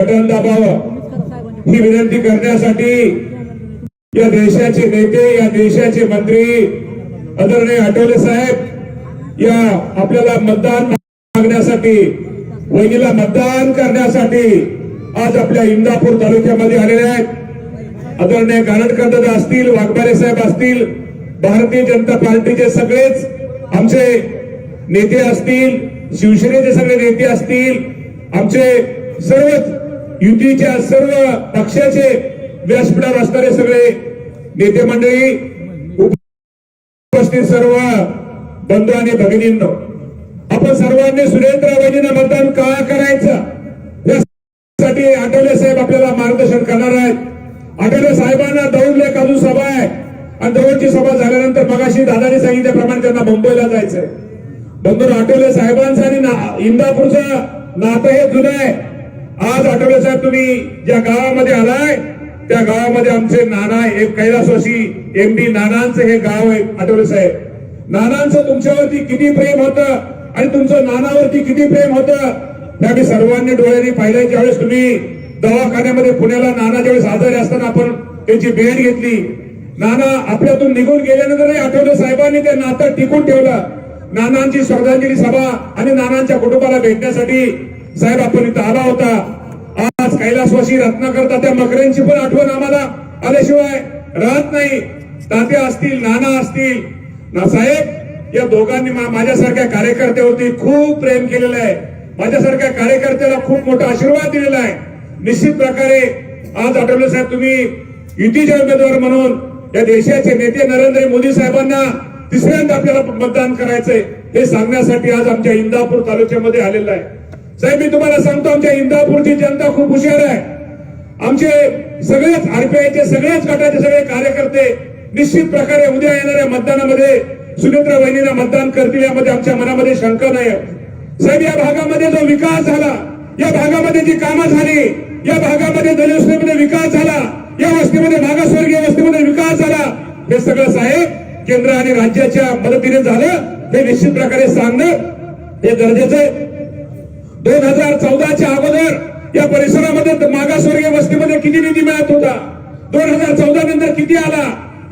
Button दाबावं ही विनंती करण्यासाठी या देशाचे नेते या देशाचे मंत्री आदरणीय आठवले साहेब या आपल्याला मतदान मागण्यासाठी वहिनीला मतदान करण्यासाठी आज आपल्या इंदापूर तालुक्यामध्ये आलेले आहेत. आदरणीय गाणटकर दादा असतील वाघबारे साहेब असतील भारतीय जनता पार्टीचे सगळेच आमचे नेते असतील शिवसेनेचे सगळे नेते असतील आमचे सर्वच युतीच्या सर्व पक्षाचे व्यासपीठावर असणारे सगळे नेते मंडळी उपस्थित सर्व बंधू आणि भगिनींनो आपण सर्वांनी सुरेंद्र मतदान का करायचं? यासाठी आठवले साहेब आपल्याला मार्गदर्शन करणार आहेत. आठवले साहेबांना दौडले एक अजून सभा आहे. आणि दौडची सभा झाल्यानंतर मगाशी दादाने सांगितल्याप्रमाणे त्यांना मुंबईला जायचंय. बंधू आठवले साहेबांचं आणि ना- इंदापूरचं नातं हे जुनं आहे. आज आठवले साहेब तुम्ही ज्या गावामध्ये आलाय त्या गावामध्ये आमचे नाना एक कैलासवासी एम डी नानांचं हे गाव आहे आठवले साहेब. नानांचं तुमच्यावरती किती प्रेम होतं आणि तुमचं नानावरती किती प्रेम होतं हे आम्ही सर्वांनी डोळ्यांनी पाहिलंय. ज्यावेळेस तुम्ही दवाखान्यामध्ये पुण्याला नाना ज्यावेळेस आजारी असताना आपण त्यांची भेट घेतली नाना आपल्यातून निघून गेल्यानंतरही आठवले साहेबांनी ते नातं टिकून ठेवलं. नानांची श्रद्धांजली सभा आणि नानांच्या कुटुंबाला भेटण्यासाठी साहेब आपण इथं आला होता. आज कैलासवासी रत्नाकर तात्या मकरेंची पण आठवण आम्हाला आल्याशिवाय राहत नाही. तात्या असतील नाना असतील. ना साहेब या दोघांनी मा- माझ्यासारख्या कार्यकर्त्यावरती खूप प्रेम केलेलं आहे. माझ्यासारख्या कार्यकर्त्याला खूप मोठा आशीर्वाद दिलेला आहे. निश्चित प्रकारे आज आठवले साहेब तुम्ही युतीचे उमेदवार म्हणून या देशाचे नेते नरेंद्र मोदी साहेबांना तिसऱ्यांदा आपल्याला मतदान करायचंय. हे सांगण्यासाठी आज आमच्या इंदापूर तालुक्यामध्ये आलेलं आहे. साहेब मी तुम्हाला सांगतो आमच्या इंदापूरची जनता खूप हुशार आहे. आमचे सगळेच आरपीआयचे सगळेच गटाचे सगळे कार्यकर्ते निश्चित प्रकारे उद्या येणाऱ्या मतदानामध्ये सुनेत्रा वहिनीला मतदान करतील यामध्ये आमच्या मनामध्ये शंका नाही साहेब या भागामध्ये जो विकास झाला या भागामध्ये जी कामं झाली या भागामध्ये दलित विकास झाला या वस्तीमध्ये मागासवर्गीय वस्तीमध्ये विकास झाला हे सगळं साहेब केंद्र आणि राज्याच्या मदतीने झालं हे निश्चित प्रकारे सांगणं हे गरजेचं आहे. दोन हजार चौदाच्या अगोदर या परिसरामध्ये मागासवर्गीय वस्तीमध्ये किती निधी मिळत होता? दोन हजार चौदा नंतर किती आला?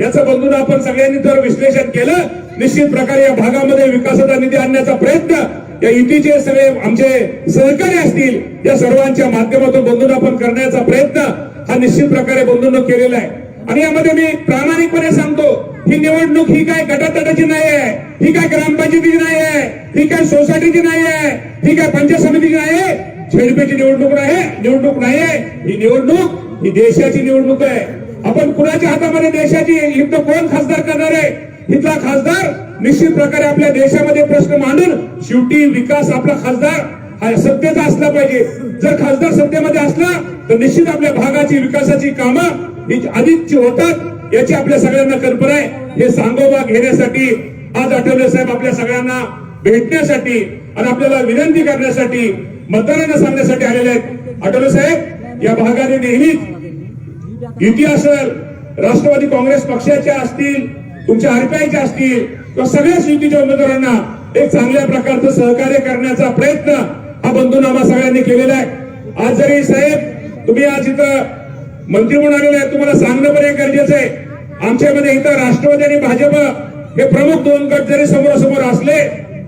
याचं बंधून आपण सगळ्यांनी जर विश्लेषण केलं निश्चित प्रकारे या भागामध्ये विकासाचा निधी आणण्याचा प्रयत्न या युतीचे सगळे आमचे सहकारी असतील या सर्वांच्या माध्यमातून बंधून आपण करण्याचा प्रयत्न हा निश्चित प्रकारे बंधूंनो केलेला आहे. आणि यामध्ये मी प्रामाणिकपणे सांगतो ही निवडणूक ही काय गटातटाची नाही आहे ही काय ग्रामपंचायतीची नाही आहे ही काय सोसायटीची नाही आहे ही काय पंचायत समितीची नाही आहे झेडपीची निवडणूक नाही. निवडणूक नाही आहे ही निवडणूक ही देशाची निवडणूक आहे. आपण कुणाच्या हातामध्ये देशाची युद्ध कोण खासदार करणार आहे? इथला खासदार निश्चित प्रकारे आपल्या देशामध्ये प्रश्न मांडून शेवटी विकास आपला खासदार हा सत्तेचा असला पाहिजे. जर खासदार सत्तेमध्ये असला तर निश्चित आपल्या भागाची विकासाची कामं ही अधिकची होतात. याची आपल्या सगळ्यांना कल्पना आहे. हे सांगोबा घेण्यासाठी आज आठवले साहेब आपल्या सगळ्यांना भेटण्यासाठी आणि आपल्याला विनंती करण्यासाठी मतदारांना सांगण्यासाठी आलेले आहेत. आठवले साहेब या भागाने नेहमीच युती असेल राष्ट्रवादी काँग्रेस पक्षाच्या असतील तुमच्या आरपीआयच्या असतील किंवा सगळ्याच युतीच्या उमेदवारांना एक चांगल्या प्रकारचं सहकार्य करण्याचा प्रयत्न हा बंधूनामा सगळ्यांनी केलेला आहे. आज जरी साहेब तुम्ही आज इथं मंत्री म्हणून आलेले आहेत तुम्हाला सांगणं पण हे गरजेचं आहे. आमच्यामध्ये इथं राष्ट्रवादी आणि भाजप हे प्रमुख दोन गट जरी समोरासमोर असले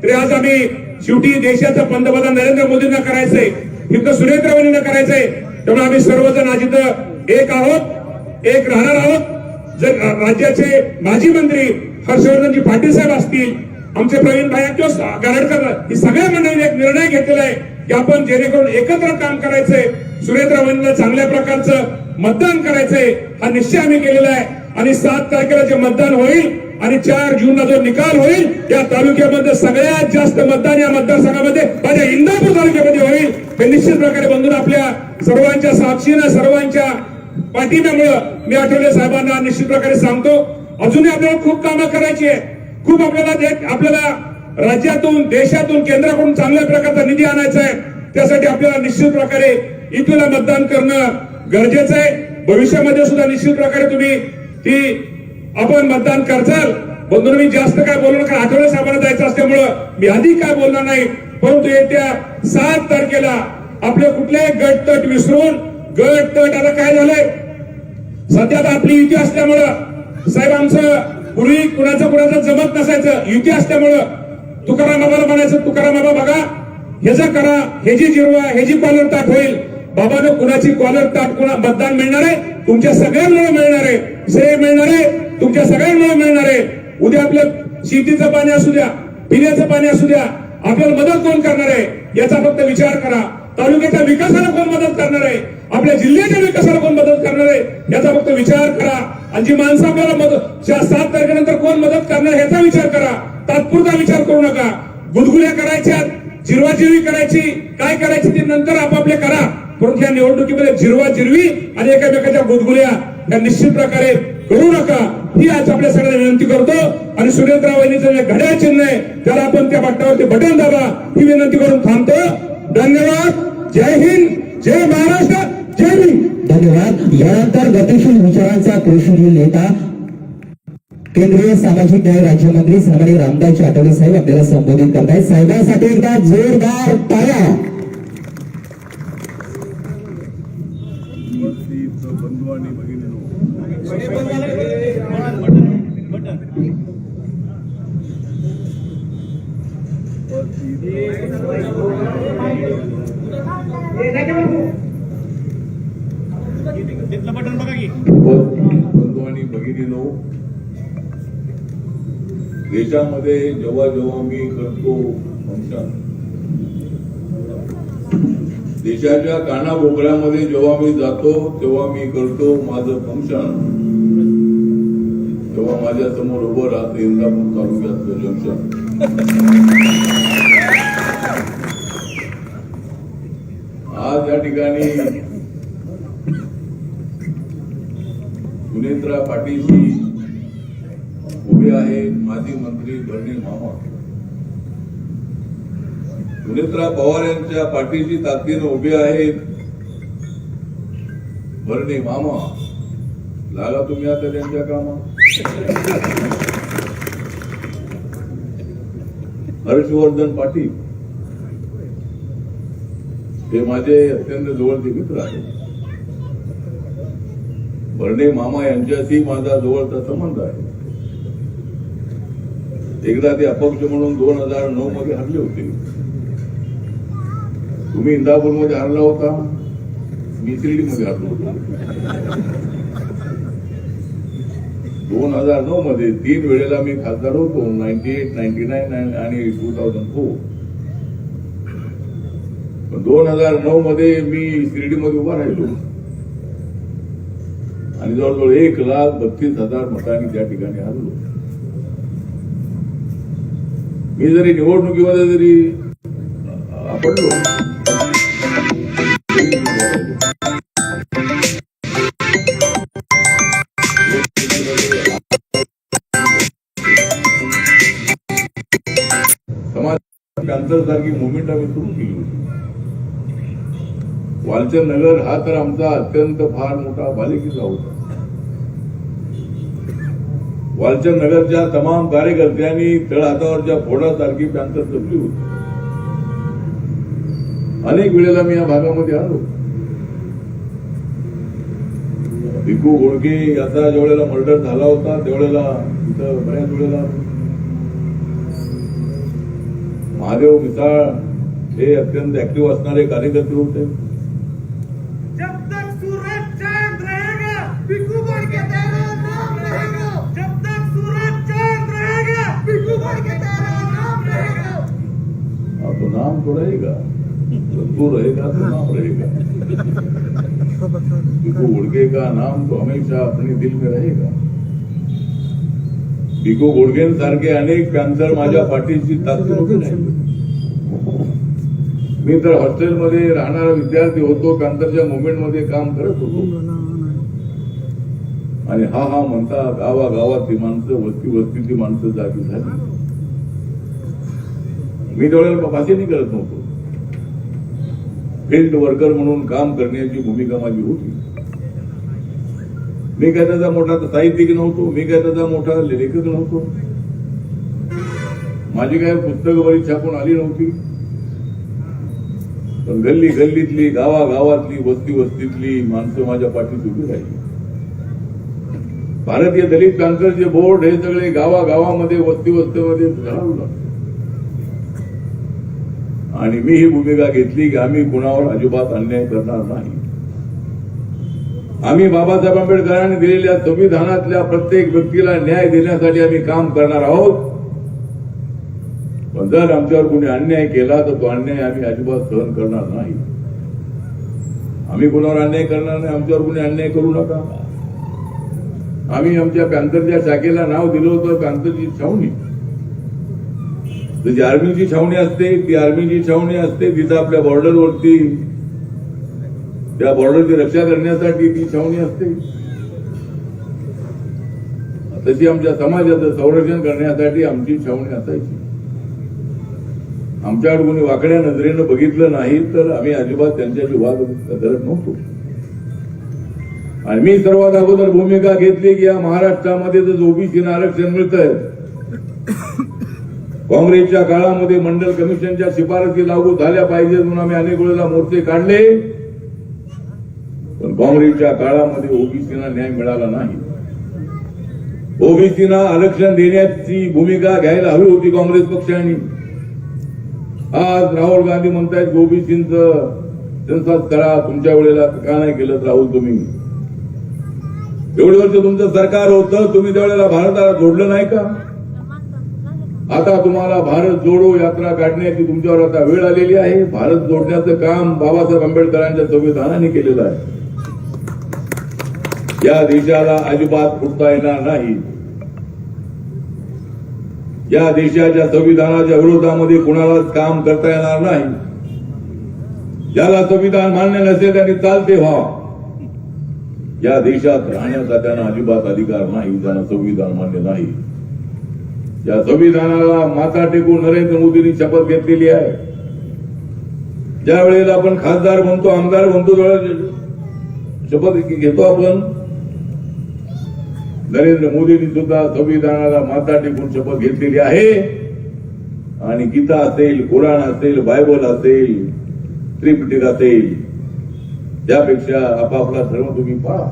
तरी आज आम्ही शेवटी देशाचं पंतप्रधान नरेंद्र मोदींना करायचंय. इथं सुरेंद्रवाणींना करायचंय. त्यामुळे आम्ही सर्वजण आज इथं एक आहोत एक राहणार आहोत. जर राज्याचे माजी मंत्री हर्षवर्धनजी पाटील साहेब असतील आमचे प्रवीण भाई किंवा गारडकर ही सगळ्या मंडळीने एक निर्णय घेतलेला आहे की आपण जेणेकरून एकत्र काम करायचंय. सुरेंद्रवाणींना चांगल्या प्रकारचं मतदान करायचंय. हा निश्चय आम्ही केलेला आहे. आणि सात तारखेला जे मतदान होईल आणि चार जूनला जो निकाल होईल या तालुक्यामध्ये सगळ्यात जास्त मतदान या मतदारसंघामध्ये माझ्या इंदापूर तालुक्यामध्ये होईल. हे निश्चित प्रकारे बंधून आपल्या सर्वांच्या साक्षीनं सर्वांच्या पाठिंब्यामुळं मी आठवले साहेबांना निश्चित प्रकारे सांगतो. अजूनही आपल्याला खूप कामं करायची आहे खूप आपल्याला आपल्याला राज्यातून देशातून केंद्राकडून चांगल्या प्रकारचा निधी आणायचा आहे. त्यासाठी आपल्याला निश्चित प्रकारे इथूला मतदान करणं गरजेचं आहे. भविष्यामध्ये सुद्धा निश्चित प्रकारे तुम्ही ती आपण मतदान करचाल. बंधून मी जास्त काय बोलू नका. आठवड्या साहेबांना जायचं असल्यामुळं मी आधी काय बोलणार नाही. परंतु येत्या सात तारखेला आपले कुठलेही गट तट विसरून गट तट आता काय झालंय? सध्या आता आपली युती असल्यामुळं साहेब आमचं पूर्वी कुणाचं कुणाचं जमत नसायचं. युती असल्यामुळं तुकाराम बाबाला म्हणायचं तुकाराम बाबा बघा हे जर करा हे जी जिरवा हे जी पालन ताट होईल बाबानं कुणाची कॉलर ताट कुणा मतदान मिळणार आहे? तुमच्या सगळ्यांमुळे मिळणार आहे. श्रेय मिळणार आहे तुमच्या सगळ्यांमुळे मिळणार आहे. उद्या आपलं शेतीचं पाणी असू द्या पिण्याचं पाणी असू द्या आपल्याला मदत कोण करणार आहे? याचा फक्त विचार करा. तालुक्याच्या विकासाला कोण मदत करणार आहे? आपल्या जिल्ह्याच्या विकासाला कोण मदत करणार आहे? याचा फक्त विचार करा. आणि जी माणसं आपल्याला मदत सात तारखेनंतर कोण मदत करणार याचा विचार करा. तात्पुरता विचार करू नका. गुदगुल्या करायच्या जिरवाजिरवी करायची. काय करायची ती नंतर आपापले करा. परंतु या निवडणुकीमध्ये जिरवा जिरवी आणि एकामेकाच्या गुदगुल्या या निश्चित प्रकारे करू नका. ही आज आपल्या सगळ्यांना विनंती करतो. आणि सुरेंद्र जे घड्याळ चिन्ह आहे त्याला आपण त्या बट्ट्यावरती बटन दाबा. ही विनंती करून थांबतो. धन्यवाद. जय हिंद. जय महाराष्ट्र. जय हिंद. धन्यवाद. यानंतर गतिशील विचारांचा कृषी नेता केंद्रीय सामाजिक न्याय राज्यमंत्री सन्माननीय रामदास आठवले साहेब आपल्याला संबोधित करतायत. साहेबांसाठी एकदा जोरदार टाळ्या भगिनींनो उपस्थित बंधू आणि भगिनींनो देशामध्ये जेव्हा जेव्हा मी करतो फ़ंक्शन देशाच्या कानाकोपऱ्यामध्ये जेव्हा मी जातो तेव्हा मी करतो माझं फंक्शन तेव्हा माझ्यासमोर उभं राहते इंदापूर तालुक्यातलं जंक्शन आज या ठिकाणी सुनेत्रा पाटीलजी उभे आहेत माजी मंत्री बर्णी मामा. सुनेत्रा पवार यांच्या पाठीशी ताकदीनं उभे आहेत. भरणे मामा लागा तुम्ही आता त्यांच्या कामा हर्षवर्धन पाटील हे माझे अत्यंत जवळचे मित्र आहेत. भरणे मामा यांच्याशी माझा जवळचा संबंध आहे. एकदा ते अपक्ष म्हणून दोन हजार नऊ मध्ये हरले होते. तुम्ही इंदापूरमध्ये हरला होता. मी शिर्डीमध्ये हरलो होतो. दोन हजार नऊ मध्ये तीन वेळेला मी खासदार होतो नाईन्टी एट नाईन्टी नाईन आणि टू थाउजंड फोर दोन हजार नऊ मध्ये मी शिर्डीमध्ये उभा राहिलो. आणि जवळजवळ एक लाख बत्तीस हजार मतांनी त्या ठिकाणी हरलो. मी जरी निवडणुकीमध्ये जरी आपडलो सारखी मुवमेंट आम्ही सुरू केली होती. वालचंद नगर हा तर आमचा अत्यंत फार मोठा बालिकेचा होता. वालचंद नगरच्या तमाम कार्यकर्त्यांनी तळहातावरच्या फोडासारखी पॅन्थर जपली होती. अनेक वेळेला मी या भागामध्ये आलो. भिकू घोडके याचा ज्या वेळेला मर्डर झाला होता त्यावेळेला इथं बऱ्याच वेळेला महादेव मिसाळ हे अत्यंत ऍक्टिव्ह असणारे कार्यकर्ते होते. जब तक सूरज चांद रहेगा पिकू बढ़ के तेरा नाम रहेगा। जब तक सूरज चांद रहेगा पिकू बढ़ के तेरा नाम रहेगा। हाँ, तो नाम तो रहेगा। तो तू रहेगा तो नाम रहेगा। भिकू गुड़के का नाम तो हमेशा अपने दिल में रहेगा। भिकू गुडगेंसारखे अनेक कॅन्सर माझ्या पाठीशी उभे राहिले मी तर हॉस्टेलमध्ये राहणारा विद्यार्थी होतो कॅन्सरच्या मुवमेंटमध्ये काम करत होतो. आणि हा हा म्हणता गावागावात ती माणसं वस्ती वस्तीची माणसं जागी झाली. मी त्यावेळेला भाषेनी करत नव्हतो. फील्ड वर्कर म्हणून काम करण्याची भूमिका माझी होती. मी काय त्याचा मोठा साहित्यिक नव्हतो मी काय त्याचा मोठा लेखक नव्हतो. माझी काय पुस्तकं बरी छापून आली नव्हती. पण गल्ली गल्लीतली गावा गावातली वस्ती वस्तीतली माणसं माझ्या पाठीत उभी राहिली. भारतीय दलित बँकरचे बोर्ड हे सगळे गावा गावामध्ये वस्ती वस्तीमध्ये आणि मी ही भूमिका घेतली की आम्ही कुणावर अजिबात अन्याय करणार नाही. आम्ही बाबासाहेब आंबेडकरांनी दिलेल्या संविधानातल्या प्रत्येक व्यक्तीला न्याय देण्यासाठी आम्ही काम करणार आहोत. पण जर आमच्यावर कोणी अन्याय केला तर तो अन्याय आम्ही अजिबात सहन करणार नाही. आम्ही कोणावर अन्याय करणार नाही आमच्यावर कोणी अन्याय करू नका. आम्ही आमच्या पॅन्थरच्या शाखेला नाव दिलं होतं पॅन्थरची छावणी. तर जी आर्मीची छावणी असते ती आर्मीची छावणी असते तिथं आपल्या बॉर्डरवरती त्या बॉर्डरची रक्षा करण्यासाठी ती छावणी असते. तशी आमच्या समाजाचं संरक्षण करण्यासाठी आमची छावणी असायची. आमच्याकडे कोणी वाकड्या नजरेनं बघितलं नाही तर आम्ही अजिबात त्यांच्याशी वाद करत नव्हतो. आणि मी सर्वात अगोदर भूमिका घेतली की या महाराष्ट्रामध्ये जर ओबीसीनं आरक्षण मिळत काँग्रेसच्या काळामध्ये मंडल कमिशनच्या शिफारसी लागू झाल्या पाहिजेत म्हणून आम्ही अनेक वेळेला मोर्चे काढले. पण काँग्रेसच्या काळामध्ये ओबीसीना न्याय मिळाला नाही. ओबीसीना आरक्षण देण्याची भूमिका घ्यायला हवी होती काँग्रेस पक्षाने. आज राहुल गांधी म्हणतायत ओबीसीचं सेन्सास करा तुमच्या वेळेला का नाही केलं राहुल तुम्ही? एवढे वर्ष तुमचं सरकार होतं तुम्ही त्यावेळेला भारताला जोडलं नाही का? आता तुम्हाला भारत जोडो यात्रा काढण्याची तुमच्यावर आता वेळ आलेली आहे. भारत जोडण्याचं काम बाबासाहेब आंबेडकरांच्या संविधानाने केलेलं आहे. या देशाला अजिबात फुटता येणार नाही. या देशाच्या संविधानाच्या विरोधामध्ये कुणालाच काम करता येणार नाही. ज्याला संविधान मान्य नसेल त्यांनी चालते व्हा. या देशात राहण्याचा त्यांना अजिबात अधिकार नाही त्यांना संविधान मान्य नाही. या संविधानाला माता टेकून नरेंद्र मोदींनी शपथ घेतलेली आहे. ज्या वेळेला आपण खासदार म्हणतो आमदार म्हणतो शपथ घेतो आपण. नरेंद्र मोदींनी सुद्धा संविधानाला माता टेकून शपथ घेतलेली आहे. आणि गीता असेल कुराण असेल बायबल असेल त्रिपिटक असेल त्यापेक्षा आपापला धर्म तुम्ही पाळा.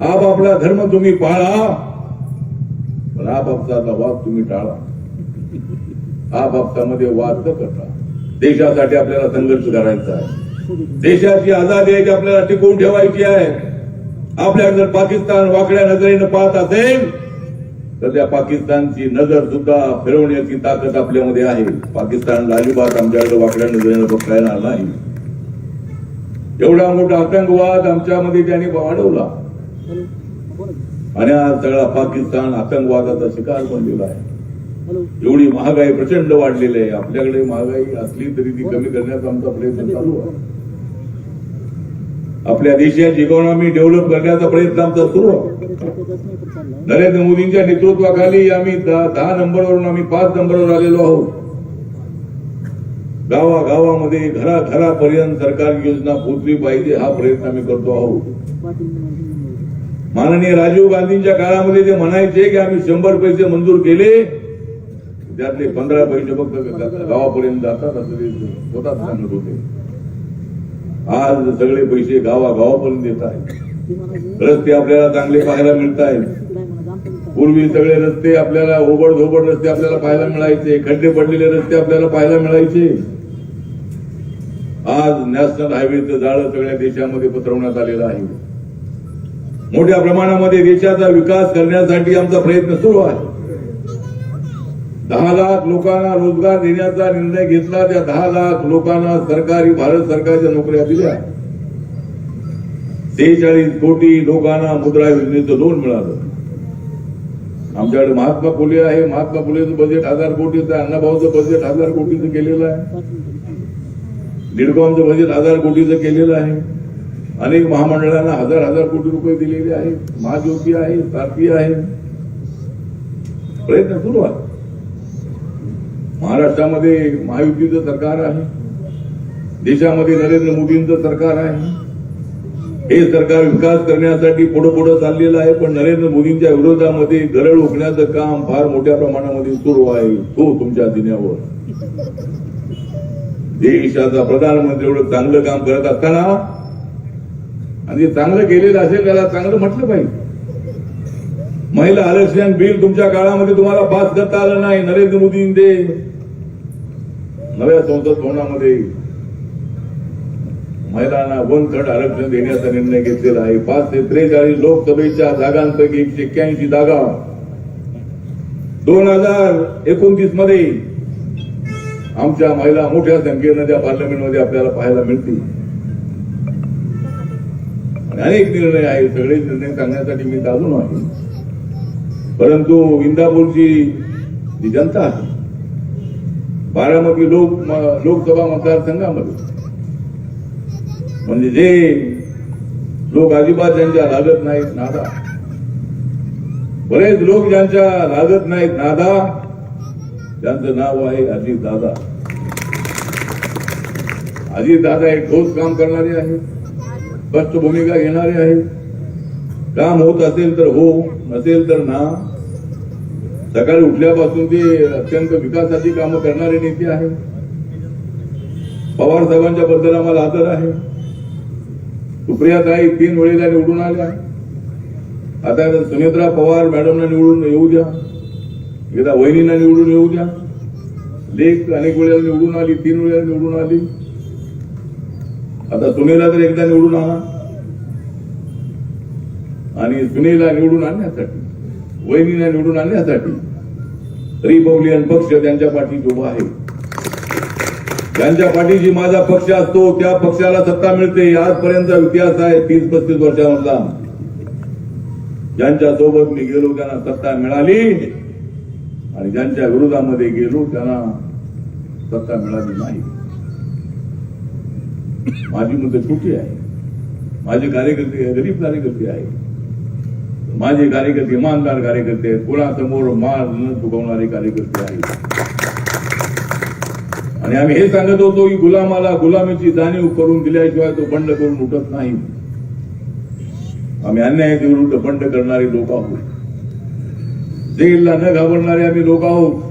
आपापला धर्म तुम्ही पाळा पण आपापसाचा वाद तुम्ही टाळा. आपापसामध्ये वाद न करता. देशासाठी आपल्याला संघर्ष करायचा आहे. देशाची आजादी आहे की आपल्याला टिकवून ठेवायची आहे. आपल्याकडे जर पाकिस्तान वाकड्या नजरेनं पाहत असेल तर त्या पाकिस्तानची नजर सुद्धा फिरवण्याची ताकद आपल्यामध्ये आहे. पाकिस्तानला अजिबात आमच्याकडे वाकड्या नजरेनं बघता येणार नाही. एवढा मोठा आतंकवाद आमच्यामध्ये त्यांनी वाढवला. आणि आज सगळा पाकिस्तान आतंकवादाचा शिकार बनलेला आहे. एवढी महागाई प्रचंड वाढलेली आहे. आपल्याकडे महागाई असली तरी ती कमी करण्याचा आमचा प्रयत्न चालू आहे. आपल्या देशाची इकॉनॉमी डेव्हलप करण्याचा प्रयत्न आमचा सुरू नरेंद्र मोदींच्या नेतृत्वाखाली आम्ही दहा नंबरवरून आम्ही पाच नंबरवर आलेलो आहोत. गावागावामध्ये घराघरापर्यंत सरकार योजना पोहोचली पाहिजे हा प्रयत्न आम्ही करतो आहोत. माननीय राजीव गांधींच्या काळामध्ये ते म्हणायचे की आम्ही शंभर पैसे मंजूर केले त्यातले पंधरा पैसे फक्त गावापर्यंत जातात असं ते स्वतःच सांगत होते. आज सगळे पैसे गावागावापर्यंत येत आहेत. रस्ते आपल्याला चांगले पाहायला मिळत आहेत. पूर्वी सगळे रस्ते आपल्याला ओबड धोबड रस्ते आपल्याला पाहायला मिळायचे. खड्डे पडलेले रस्ते आपल्याला पाहायला मिळायचे. आज नॅशनल हायवेचं जाळं सगळ्या देशामध्ये पसरवण्यात आलेलं आहे. मोठ्या प्रमाणामध्ये देशाचा विकास करण्यासाठी आमचा प्रयत्न सुरू आहे. दहा लाख लोकांना रोजगार देण्याचा निर्णय घेतला त्या दहा लाख लोकांना सरकारी भारत सरकारच्या नोकऱ्या दिल्या. सेहेचाळीस कोटी लोकांना मुद्रा योजनेचं लोन मिळालं. आमच्याकडे महात्मा फुले आहे. महात्मा फुलेचं बजेट हजार कोटीचं आहे. अण्णाभाऊचं बजेट हजार कोटीचं केलेलं आहे. दीडकॉमचं बजेट हजार कोटीचं केलेलं आहे. अनेक महामंडळांना हजार हजार कोटी रुपये दिलेले आहेत. महाज्योती आहे सारथी आहे. प्रयत्न सुरू आहे महाराष्ट्रामध्ये महायुतीचं सरकार आहे. देशामध्ये नरेंद्र मोदींचं सरकार आहे. हे सरकार विकास करण्यासाठी पुढे पुढे चाललेलं आहे पण नरेंद्र मोदींच्या विरोधामध्ये गरळ ओकण्याचं काम फार मोठ्या प्रमाणामध्ये सुरू आहे. तो तुमच्या दिन्यावर. देशाचा प्रधानमंत्री एवढं चांगलं काम करत असताना आणि चांगलं केलेलं असेल त्याला चांगलं म्हटलं पाहिजे. महिला आरक्षण बिल तुमच्या काळामध्ये तुम्हाला पास करता आलं नाही. नरेंद्र मोदी नव्या संसद भवनामध्ये महिलांना वन थर्ड आरक्षण देण्याचा निर्णय घेतलेला आहे. पाच ते त्रेचाळीस लोकसभेच्या जागांपैकी एकशे एक्क्याऐंशी जागा. दोन हजार एकोणतीसमध्ये आमच्या महिला मोठ्या संख्येनं त्या पार्लमेंटमध्ये आपल्याला पाहायला मिळतील. आणि अनेक निर्णय आहेत. सगळे निर्णय सांगण्यासाठी मी चालून आहे. परंतु इंदापूरची जी जनता आहे बारामती लोक लोकसभा मतदारसंघामध्ये म्हणजे जे लोक अजिबात ज्यांच्या लागत नाहीत नादा. बरेच लोक ज्यांच्या लागत नाहीत नादा त्यांचं नाव आहे अजित दादा अजित दादा एक ठोस काम करणारे आहेत स्पष्ट भूमिका घेणारे आहेत. काम होत असेल तर हो नसेल तर ना. सकाळी उठल्यापासून ते अत्यंत विकासाची कामं करणारे नेते आहेत. पवार साहेबांच्या बद्दल आम्हाला आदर आहे. सुप्रियाताई तीन वेळेला निवडून आल्या. आता सुनेत्रा पवार मॅडमना निवडून येऊ द्या. एकदा वहिनींना निवडून येऊ द्या. लेख अनेक वेळेला निवडून आली तीन वेळेला निवडून आली. आता सुनेला तर एकदा निवडून आला आणि सुनेला निवडून आणण्यासाठी वहिनीला निवडून आणण्यासाठी रिपब्लिकन पक्ष त्यांच्या पाठीशी उभा आहे. त्यांच्या पाठीशी माझा पक्ष असतो त्या पक्षाला सत्ता मिळते. आजपर्यंत इतिहास आहे तीस पस्तीस वर्षामधला. ज्यांच्या सोबत मी गेलो त्यांना सत्ता मिळाली. आणि ज्यांच्या विरोधामध्ये गेलो त्यांना सत्ता मिळाली नाही. माझी मुद्दे छोटी आहे? माझे कार्यकर्ते गरीब कार्यकर्ते आहे. माझे कार्यकर्ते इमानदार कार्यकर्ते आहेत कोणासमोर माल न चुकवणारे कार्यकर्ते आहेत. आणि आम्ही हे सांगत होतो की गुलामाला गुलामीची जाणीव करून दिल्याशिवाय तो बंड करून उठत नाही. आम्ही अन्यायाच्या विरुद्ध बंड करणारे लोक आहोत. जेलला न घाबरणारे आम्ही लोक आहोत.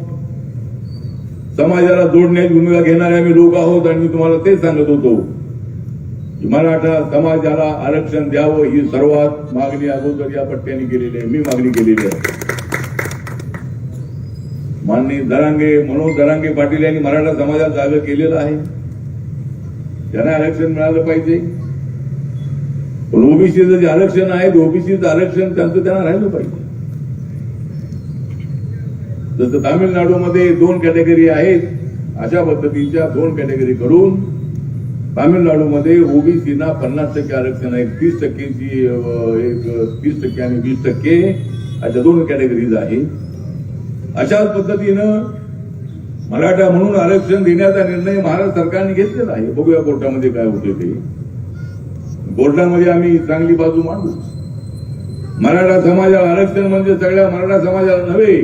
समाजाला जोडण्याची भूमिका घेणारे आम्ही लोक आहोत. आणि मी तुम्हाला तेच सांगत होतो. मराठा समाजाला आरक्षण द्यावं ही सर्वात मागणी अगोदर या पट्ट्याने केलेली आहे. मी मागणी केलेली आहे. माननीय दरांगे मनोज दरांगे पाटील यांनी मराठा समाजात जागा केलेलं आहे. त्यांना आरक्षण मिळालं पाहिजे. पण ओबीसीचं जे आरक्षण आहे ओबीसीचं आरक्षण त्यांचं त्यांना राहिलं पाहिजे. जसं तामिळनाडूमध्ये दोन कॅटेगरी आहेत अशा पद्धतीच्या दोन कॅटेगरी करून तामिळनाडूमध्ये ओबीसीना पन्नास टक्के आरक्षण आहे तीस टक्केची एक तीस टक्के आणि वीस टक्के अशा दोन कॅटेगरीज आहे. अशाच पद्धतीनं मराठा म्हणून आरक्षण देण्याचा निर्णय महाराष्ट्र सरकारने घेतलेला आहे. बघूया कोर्टामध्ये काय होते ते. कोर्टामध्ये आम्ही चांगली बाजू मांडू. मराठा समाजाला आरक्षण म्हणजे सगळ्या मराठा समाजाला नव्हे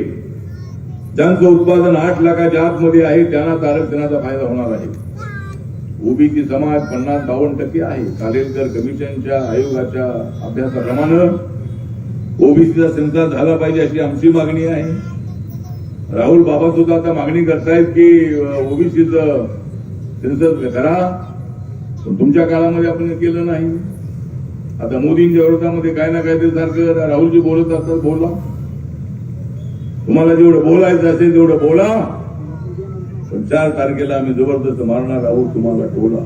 ज्यांचं उत्पादन आठ लाखाच्या आतमध्ये आहे त्यांनाच आरक्षणाचा फायदा होणार आहे. ओबीसी समाज पन्नास बावन्न टक्के आहे. कालेलकर कमिशनच्या आयोगाच्या अभ्यासाप्रमाणे ओबीसीचा सेन्सर झाला पाहिजे अशी आमची मागणी आहे. राहुल बाबा सुद्धा आता मागणी करतायत की ओबीसीचं सेन्सर करा. पण तुमच्या काळामध्ये आपण केलं नाही. आता मोदींच्या विरोधामध्ये काय ना काय ते सारखं राहुलजी बोलत असतात बोला. तुम्हाला जेवढं बोलायचं असेल तेवढं बोला. पण चार तारखेला आम्ही जबरदस्त मारणार आहोत तुम्हाला टोला.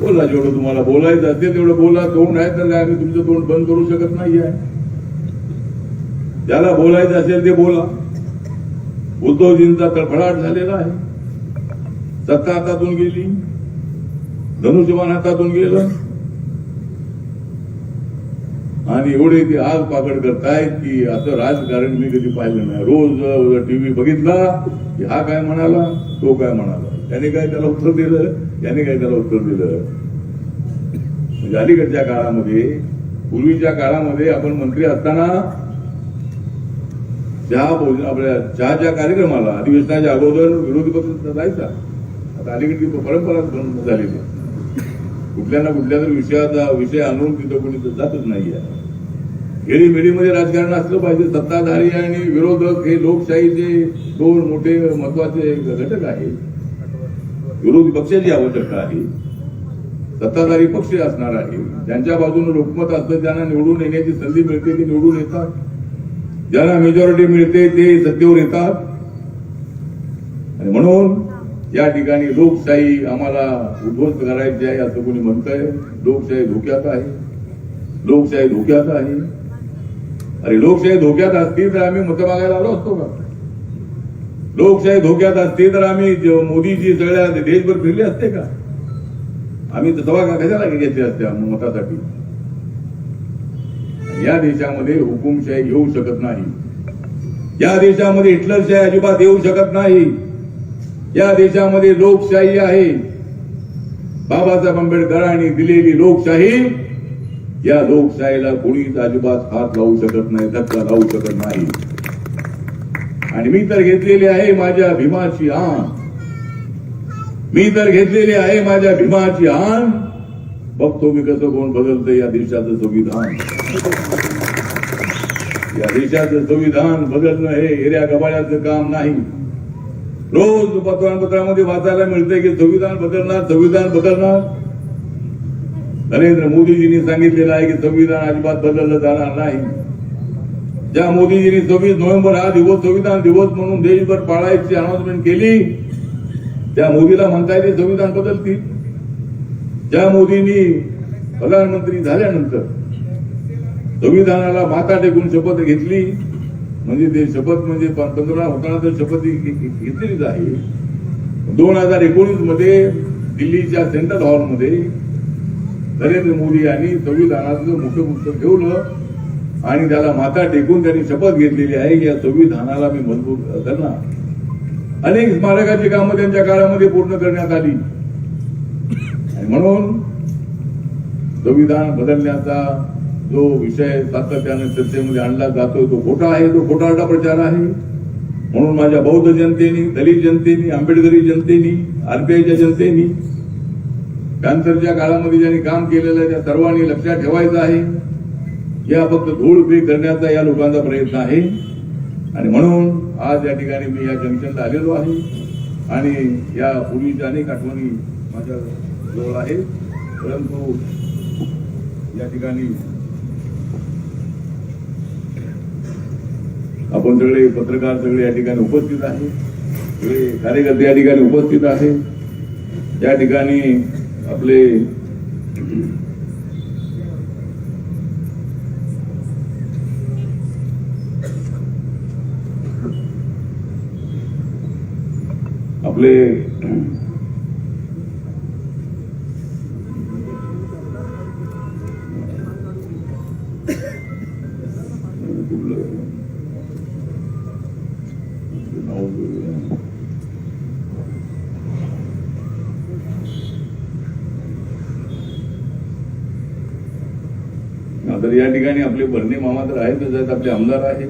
बोला जेवढं तुम्हाला बोलायचं असेल तेवढं बोला. तोंड आहे तर काय आम्ही तुमचं तोंड बंद करू शकत नाही आहे. ज्याला बोलायचं असेल ते बोला. उद्धवजींचा तळफळाट झालेला आहे. सत्ता हातातून गेली. धनुष्यमान हातातून गेलं. आणि एवढे ते आग पाकड करतायत की असं राजकारण मी कधी पाहिलं नाही. रोज टीव्ही बघितला की हा काय म्हणाला तो काय म्हणाला. त्याने काय त्याला उत्तर दिलं? त्याने काय त्याला उत्तर दिलं? म्हणजे अलीकडच्या काळामध्ये पूर्वीच्या काळामध्ये आपण मंत्री असताना चहा भोजन आपल्या चहाच्या कार्यक्रमाला अधिवेशनाच्या अगोदर विरोधी पक्ष जायचा आता अलीकडची परंपरा झालेली आहे. कुठल्या ना कुठल्या तरी विषयाचा विषय आणून तिथं कोणी जातच नाही आहे राजकारण असलं पाहिजे सत्ताधारी आणि विरोधक हे लोकशाहीचे दोन मोठे महत्त्वाचे घटक आहेत. विरोधी पक्षाची आवश्यकता आहे. सत्ताधारी पक्ष असणार आहे. ज्यांच्या बाजूने लोकमत असतं ज्यांना निवडून येण्याची संधी मिळते ते निवडून येतात. ज्यांना मेजॉरिटी मिळते ते सत्तेवर येतात. आणि म्हणून या ठिकाणी लोकशाही आम्हाला उद्ध्वस्त करायची आहे असं कोणी म्हणतंय. लोकशाही धोक्यात आहे. लोकशाही धोक्यात आहे. अरे लोकशाही धोक्यात असती तर आम्ही मतं मागायला आलो असतो का? लोकशाही धोक्यात असते तर आम्ही मोदीजी सगळ्या देशभर फिरले असते का? आम्ही तर कशाला घेतली असते मतासाठी? या देशामध्ये हुकुमशाही येऊ शकत नाही. या देशामध्ये हिटलरशाही अजिबात येऊ शकत नाही. या देशामध्ये लोकशाही आहे. बाबासाहेब आंबेडकरांनी दिलेली लोकशाही या लोकशाहीला कोणीच अजिबात हात लावू शकत नाही धक्का लावू शकत नाही. आणि मी तर घेतलेली आहे माझ्या भीमाची आण. मी तर घेतलेली आहे माझ्या भीमाची आण. बघतो मी कसं कोण बदलतं या देशाचं संविधान. या देशाचं संविधान बदलणं हे हिऱ्या गबाळ्याचं काम नाही. रोज वर्तमानपत्रामध्ये वाचायला मिळते की संविधान बदलणार संविधान बदलणार? नरेंद्र मोदीजींनी सांगितलेलं आहे की संविधान अजिबात बदललं जाणार नाही. ज्या मोदीजींनी सव्वीस नोव्हेंबर हा दिवस संविधान दिवस म्हणून देशभर पाळायची अनाउन्समेंट केली त्या मोदीला म्हणता येते संविधान बदलतील. ज्या मोदींनी प्रधानमंत्री झाल्यानंतर संविधानाला माता टेकून शपथ घेतली म्हणजे ते शपथ म्हणजे पंतप्रधान होताना तर शपथ घेतलेलीच आहे. दोन हजार एकोणीसमध्ये दिल्लीच्या सेंट्रल हॉलमध्ये नरेंद्र मोदी यांनी संविधानाचं मुख्य पुस्तक ठेवलं आणि त्याला माथा टेकून त्यांनी शपथ घेतलेली आहे की या संविधानाला मी मजबूत करणार. अनेक स्मारकाची कामं त्यांच्या काळामध्ये पूर्ण करण्यात आली. आणि म्हणून संविधान बदलण्याचा जो विषय सातत्याने चर्चेमध्ये आणला जातोय तो खोटा आहे तो खोटारडा प्रचार आहे. म्हणून माझ्या बौद्ध जनतेनी दलित जनतेनी आंबेडकरी जनतेनी आरपीआयच्या जनतेनी कॅन्सरच्या काळामध्ये ज्यांनी काम केलेलं आहे त्या सर्वांनी लक्षात ठेवायचं आहे या फक्त धूळ पे करण्याचा या लोकांचा प्रयत्न आहे. आणि म्हणून आज या ठिकाणी मी या जंक्शनला आलेलो आहे. आणि या पूर्वीच्या अनेक आठवणी माझ्या जवळ आहेत. परंतु या ठिकाणी आपण सगळे पत्रकार सगळे या ठिकाणी उपस्थित आहे सगळे कार्यकर्ते या ठिकाणी उपस्थित आहे या ठिकाणी आपले आपले तर या ठिकाणी आपले बर्णे मामा तर आहेतच आहेत आपले आमदार आहेत.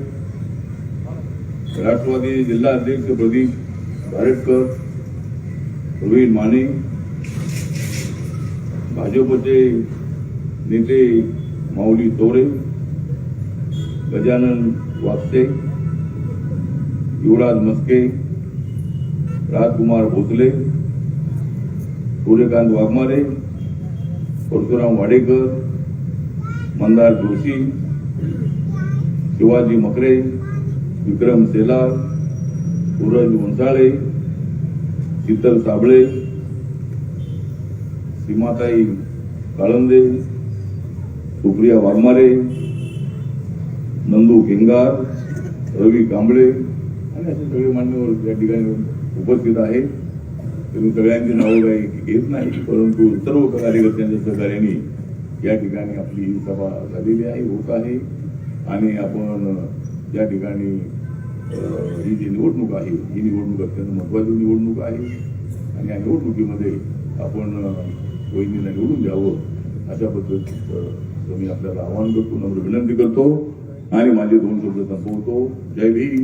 राष्ट्रवादी जिल्हा अध्यक्ष प्रदीप भारटकर प्रवीण माने भाजपचे नेते माऊली तोरे गजानन वागसे युवराज मस्के राजकुमार भोसले सूर्यकांत वाघमारे परशुराम वाडेकर मंदार जोशी शिवाजी मकरे विक्रम सेलार सूरज वंसाळे शीतल साबळे सीमाताई काळंदे सुप्रिया वाघमारे नंदू केंगार रवी कांबळे आणि असे सगळे मान्यवर या ठिकाणी उपस्थित आहेत. सगळ्यांची नावं काही घेत नाही परंतु सर्व कार्यकर्त्यांच्या सहकार्याने या ठिकाणी आपली ही सभा झालेली आहे होत आहे. आणि आपण या ठिकाणी ही जी निवडणूक आहे ही निवडणूक अत्यंत महत्वाची निवडणूक आहे. आणि या निवडणुकीमध्ये आपण वहिनीला निवडून द्यावं अशा पद्धतीचं मी आपल्याला आवाहन करतो नम्र विनंती करतो. आणि माझे दोन शब्द संपवतो. जय भीम.